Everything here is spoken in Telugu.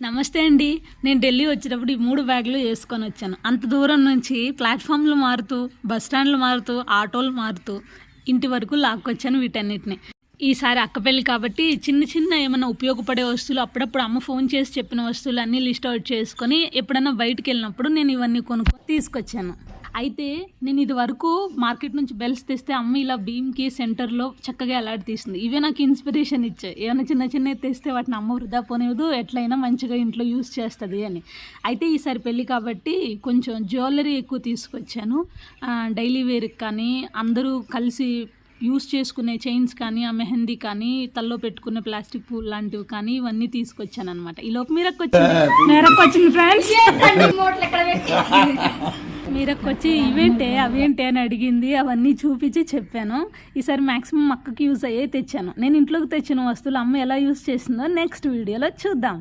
నమస్తే అండి. నేను ఢిల్లీ వచ్చినప్పుడు ఈ మూడు బ్యాగులు వేసుకొని వచ్చాను. అంత దూరం నుంచి ప్లాట్ఫామ్లు మారుతూ బస్ స్టాండ్లు మారుతూ ఆటోలు మారుతూ ఇంటి వరకు లాక్కొచ్చాను వీటన్నిటిని. ఈసారి అక్క పెళ్ళి కాబట్టి చిన్న చిన్న ఏమైనా ఉపయోగపడే వస్తువులు అప్పుడప్పుడు అమ్మ ఫోన్ చేసి చెప్పిన వస్తువులు అన్నీ లిస్ట్ అవుట్ చేసుకొని ఎప్పుడైనా బయటికి వెళ్ళినప్పుడు నేను ఇవన్నీ కొనుక్కొని తీసుకొచ్చాను. అయితే నేను ఇది వరకు మార్కెట్ నుంచి బెల్స్ తెస్తే అమ్మ ఇలా భీమ్కి సెంటర్లో చక్కగా ఎలాంటి తీసింది. ఇవే నాకు ఇన్స్పిరేషన్ ఇచ్చాయి. ఏమైనా చిన్న చిన్నవి తెస్తే వాటిని అమ్మ వృధా పోనివ్వదు ఎట్లయినా మంచిగా ఇంట్లో యూస్ చేస్తుంది అని. అయితే ఈసారి పెళ్ళి కాబట్టి కొంచెం జ్యువెలరీ ఎక్కువ తీసుకొచ్చాను. డైలీ వేర్కి కానీ అందరూ కలిసి యూస్ చేసుకునే చైన్స్ కానీ ఆ మెహందీ కానీ తల్లో పెట్టుకునే ప్లాస్టిక్ పూల్ లాంటివి కానీ ఇవన్నీ తీసుకొచ్చాను అనమాట ఈ లోపు మీరకు వచ్చింది మీరకు వచ్చింది ఫ్రెండ్స్ మీరకు వచ్చి ఇవేంటే అవేంటే అని అడిగింది అవన్నీ చూపించి చెప్పాను. ఈసారి మాక్సిమం అక్కకి యూజ్ అయ్యే తెచ్చాను. నేను ఇంట్లోకి తెచ్చిన వస్తువులు అమ్మ ఎలా యూజ్ చేసిందో నెక్స్ట్ వీడియోలో చూద్దాం.